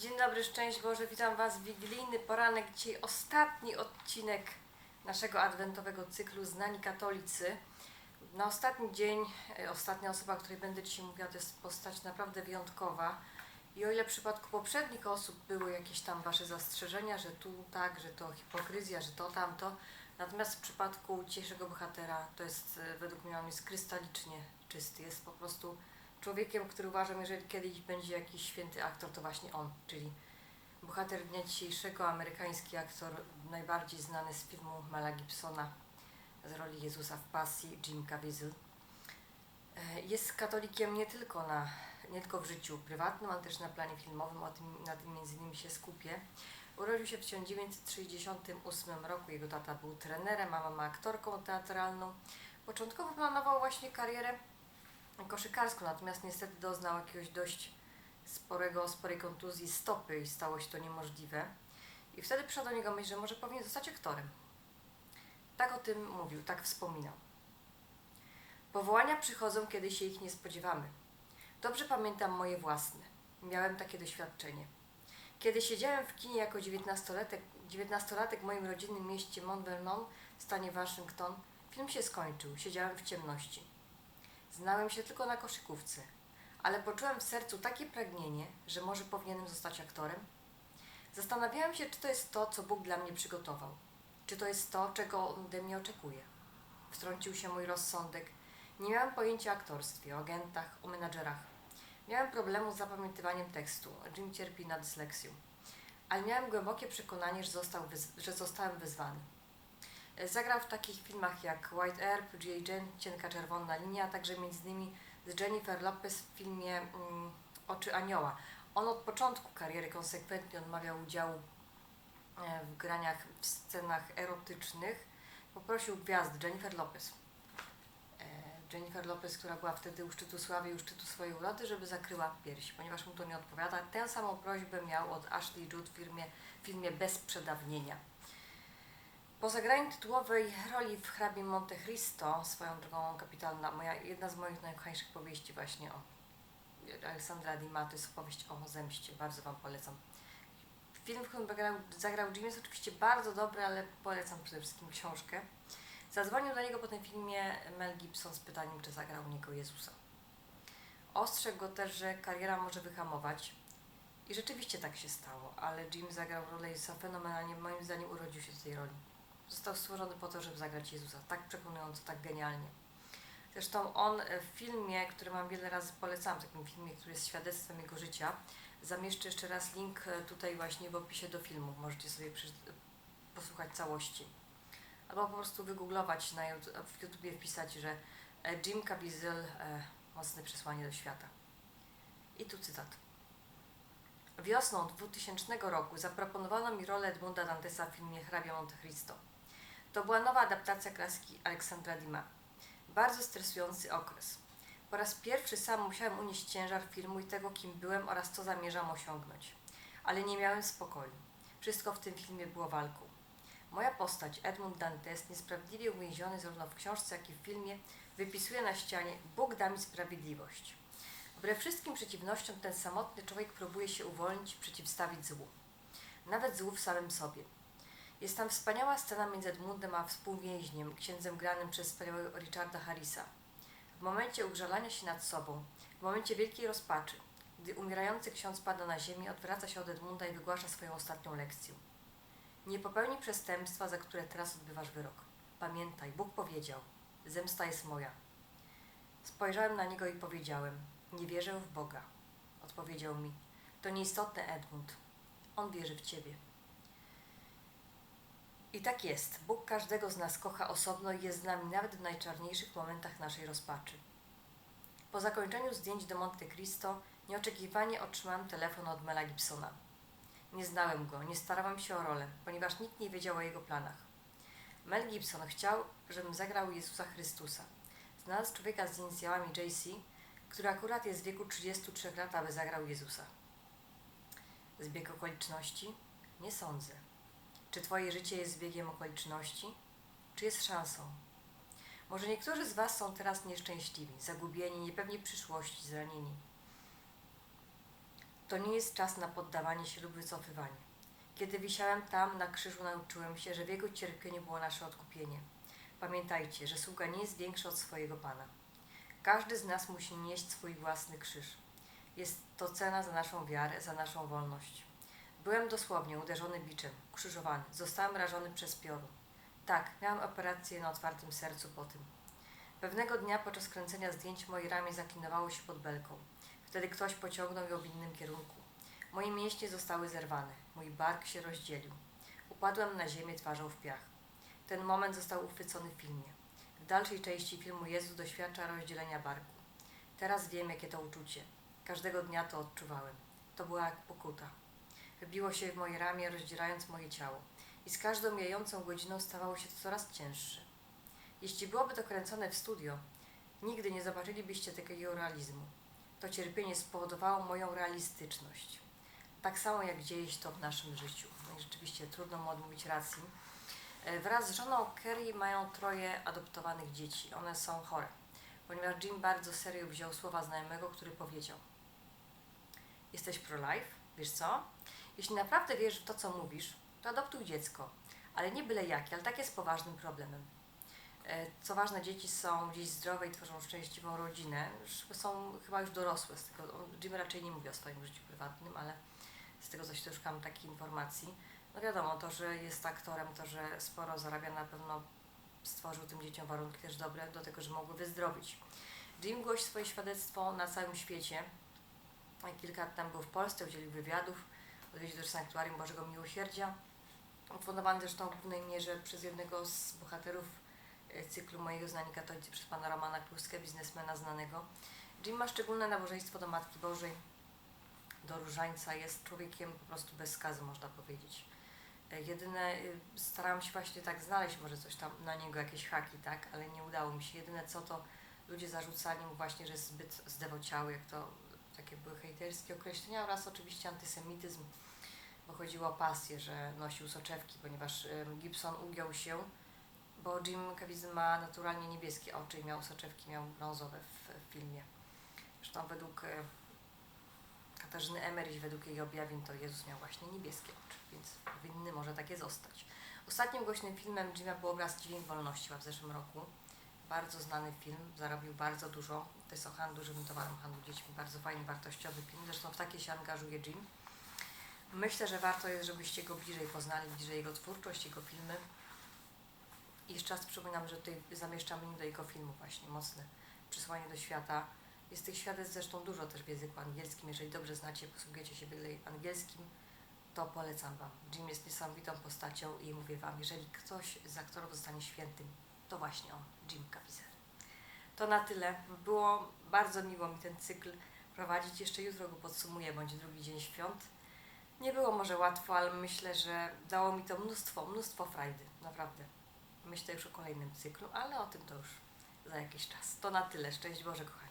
Dzień dobry, szczęść Boże, witam Was w wigilijny poranek. Dzisiaj ostatni odcinek naszego adwentowego cyklu Znani Katolicy. Na ostatni dzień, e, ostatnia osoba, o której będę dzisiaj mówiła, to jest postać naprawdę wyjątkowa. I o ile w przypadku poprzednich osób były jakieś tam Wasze zastrzeżenia, że tu tak, że to hipokryzja, że to tamto, natomiast w przypadku dzisiejszego bohatera to jest, e, według mnie, on jest krystalicznie czysty. Jest po prostu człowiekiem, który uważam, jeżeli kiedyś będzie jakiś święty aktor, to właśnie on, czyli bohater dnia dzisiejszego, amerykański aktor, najbardziej znany z filmu Mela Gibsona z roli Jezusa w Pasji, Jim Caviezel. E, Jest katolikiem nie tylko, na, nie tylko w życiu prywatnym, ale też na planie filmowym, o tym, na tym między innymi się skupię. Urodził się w 1968 roku, jego tata był trenerem, mama ma aktorką teatralną. Początkowo planował właśnie karierę koszykarską, natomiast niestety doznał jakiegoś dość sporego, sporej kontuzji stopy i stało się to niemożliwe. I wtedy przyszła do niego myśl, że może powinien zostać aktorem. Tak o tym mówił, tak wspominał. Powołania przychodzą, kiedy się ich nie spodziewamy. Dobrze pamiętam moje własne. Miałem takie doświadczenie. Kiedy siedziałem w kinie jako 19-latek, 19-latek w moim rodzinnym mieście Mount Vernon w stanie Waszyngton, film się skończył. Siedziałem w ciemności. Znałem się tylko na koszykówce, ale poczułem w sercu takie pragnienie, że może powinienem zostać aktorem. Zastanawiałem się, czy to jest to, co Bóg dla mnie przygotował. Czy to jest to, czego On ode mnie oczekuje. Wtrącił się mój rozsądek. Nie miałem pojęcia o aktorstwie, o agentach, o menadżerach. Miałem problemu z zapamiętywaniem tekstu. Jim cierpi na dysleksję. Ale miałem głębokie przekonanie, że, został że zostałem wyzwany. Zagrał w takich filmach jak White Earp, G.I. Jane, Cienka Czerwona Linia, a także między innymi z Jennifer Lopez w filmie mm, Oczy Anioła. On od początku kariery konsekwentnie odmawiał udziału e, w graniach w scenach erotycznych. Poprosił gwiazd Jennifer Lopez. E, Jennifer Lopez, która była wtedy u szczytu sławy i u szczytu swojej urody, żeby zakryła piersi, ponieważ mu to nie odpowiada. Tę samą prośbę miał od Ashley Judd w filmie, w filmie Bez przedawnienia. Po zagraniu tytułowej roli w hrabie Monte Cristo, swoją drogą kapitalna, moja, jedna z moich najkochańszych powieści właśnie o Aleksandra Dima, to jest opowieść o zemście, bardzo Wam polecam. Film, w którym zagrał, zagrał Jim jest oczywiście bardzo dobry, ale polecam przede wszystkim książkę. Zadzwonił do niego po tym filmie Mel Gibson z pytaniem, czy zagrał niego Jezusa. Ostrzegł go też, że kariera może wyhamować. I rzeczywiście tak się stało, ale Jim zagrał rolę Jezusa fenomenalnie, moim zdaniem urodził się do tej roli. Został stworzony po to, żeby zagrać Jezusa. Tak przekonująco, tak genialnie. Zresztą on e, w filmie, który mam wiele razy polecam, takim filmie, który jest świadectwem jego życia, zamieszczę jeszcze raz link e, tutaj właśnie w opisie do filmu. Możecie sobie przy, posłuchać całości. Albo po prostu wygooglować na w YouTubie wpisać, że e, Jim Caviezel, e, mocne przesłanie do świata. I tu cytat. Wiosną 2000 roku zaproponowano mi rolę Edmunda Dantesa w filmie Hrabia Monte Cristo. To była nowa adaptacja klasyki Aleksandra Dima. Bardzo stresujący okres. Po raz pierwszy sam musiałem unieść ciężar filmu i tego, kim byłem oraz co zamierzam osiągnąć. Ale nie miałem spokoju. Wszystko w tym filmie było walką. Moja postać, Edmund Dantes, niesprawiedliwie uwięziony zarówno w książce, jak i w filmie, wypisuje na ścianie Bóg da mi sprawiedliwość. Wbrew wszystkim przeciwnościom ten samotny człowiek próbuje się uwolnić przeciwstawić złu. Nawet złu w samym sobie. Jest tam wspaniała scena między Edmundem a współwięźniem, księdzem granym przez wspaniałego Richarda Harrisa. W momencie ugrzalania się nad sobą, w momencie wielkiej rozpaczy, gdy umierający ksiądz pada na ziemię, odwraca się od Edmunda i wygłasza swoją ostatnią lekcję. Nie popełnij przestępstwa, za które teraz odbywasz wyrok. Pamiętaj, Bóg powiedział, zemsta jest moja. Spojrzałem na niego i powiedziałem, nie wierzę w Boga. Odpowiedział mi, to nieistotne, Edmund. On wierzy w ciebie. I tak jest. Bóg każdego z nas kocha osobno i jest z nami nawet w najczarniejszych momentach naszej rozpaczy. Po zakończeniu zdjęć do Monte Cristo nieoczekiwanie otrzymałem telefon od Mela Gibsona. Nie znałem go, nie starałam się o rolę, ponieważ nikt nie wiedział o jego planach. Mel Gibson chciał, żebym zagrał Jezusa Chrystusa. Znalazł człowieka z inicjałami JC, który akurat jest w wieku 33 lat, aby zagrał Jezusa. Zbieg okoliczności? Nie sądzę. Czy Twoje życie jest zbiegiem okoliczności? Czy jest szansą? Może niektórzy z Was są teraz nieszczęśliwi, zagubieni, niepewni przyszłości, zranieni. To nie jest czas na poddawanie się lub wycofywanie. Kiedy wisiałem tam na krzyżu, nauczyłem się, że w Jego cierpieniu było nasze odkupienie. Pamiętajcie, że sługa nie jest większy od swojego Pana. Każdy z nas musi nieść swój własny krzyż. Jest to cena za naszą wiarę, za naszą wolność. Byłem dosłownie uderzony biczem, ukrzyżowany, zostałem rażony przez piorun. Tak, miałem operację na otwartym sercu po tym. Pewnego dnia podczas kręcenia zdjęć moje ramię zaklinowało się pod belką. Wtedy ktoś pociągnął ją w innym kierunku. Moje mięśnie zostały zerwane, mój bark się rozdzielił. Upadłem na ziemię twarzą w piach. Ten moment został uchwycony w filmie. W dalszej części filmu Jezus doświadcza rozdzielenia barku. Teraz wiem, jakie to uczucie. Każdego dnia to odczuwałem. To była jak pokuta. Wybiło się w moje ramię, rozdzierając moje ciało. I z każdą mijającą godziną stawało się to coraz cięższe. Jeśli byłoby to kręcone w studio, nigdy nie zobaczylibyście takiego realizmu. To cierpienie spowodowało moją realistyczność. Tak samo jak dzieje się to w naszym życiu. No i rzeczywiście trudno mu odmówić racji. E, Wraz z żoną Kerry mają troje adoptowanych dzieci. One są chore, ponieważ Jim bardzo serio wziął słowa znajomego, który powiedział: Jesteś pro-life? Wiesz co? Jeśli naprawdę wierzysz w to, co mówisz, to adoptuj dziecko, ale nie byle jakie, ale takie z poważnym problemem. E, Co ważne, dzieci są gdzieś zdrowe i tworzą szczęśliwą rodzinę. Już Są chyba już dorosłe z tego. Jim raczej nie mówi o swoim życiu prywatnym, ale z tego coś też szukam takiej informacji. No wiadomo, to, że jest aktorem, to, że sporo zarabia, na pewno stworzył tym dzieciom warunki też dobre do tego, że mogły wyzdrowić. Jim głosi swoje świadectwo na całym świecie. Kilka lat temu był w Polsce, udzielił wywiadów, odwiedził też Sanktuarium Bożego Miłosierdzia, ufundowany zresztą w głównej mierze przez jednego z bohaterów e, cyklu mojego znani katolicy przez pana Romana Kluskę, biznesmena znanego. Jim ma szczególne nabożeństwo do Matki Bożej, do Różańca, jest człowiekiem po prostu bez skazy, można powiedzieć. E, Jedyne, y, starałam się właśnie tak znaleźć może coś tam na niego, jakieś haki, tak, ale nie udało mi się. Jedyne co to ludzie zarzucali mu właśnie, że jest zbyt zdewociały, jak to takie były hejterskie określenia oraz oczywiście antysemityzm, bo chodziło o pasję, że nosił soczewki, ponieważ Gibson ugiął się, bo Jim Caviezel ma naturalnie niebieskie oczy i miał soczewki, miał brązowe w, filmie. Zresztą według e, Katarzyny Emeryś, według jej objawień, to Jezus miał właśnie niebieskie oczy, więc powinny może takie zostać. Ostatnim głośnym filmem Jima był obraz Dźwięk Wolności w zeszłym roku. Bardzo znany film, zarobił bardzo dużo. To jest o handlu żywym towarem, handlu dziećmi. Bardzo fajny, wartościowy film. Zresztą w takie się angażuje Jim. Myślę, że warto jest, żebyście go bliżej poznali, bliżej jego twórczość, jego filmy. I jeszcze raz przypominam, że tutaj zamieszczam link do jego filmu właśnie, mocne przesłanie do świata. Jest tych świadectw zresztą dużo też w języku angielskim. Jeżeli dobrze znacie, posługujecie się angielskim, to polecam Wam. Jim jest niesamowitą postacią i mówię Wam, jeżeli ktoś z aktorów zostanie świętym, to właśnie on, Jim Caviezel. To na tyle. Było bardzo miło mi ten cykl prowadzić. Jeszcze jutro go podsumuję, bądź drugi dzień świąt. Nie było może łatwo, ale myślę, że dało mi to mnóstwo, mnóstwo frajdy. Naprawdę. Myślę już o kolejnym cyklu, ale o tym to już za jakiś czas. To na tyle. Szczęść Boże, kochani.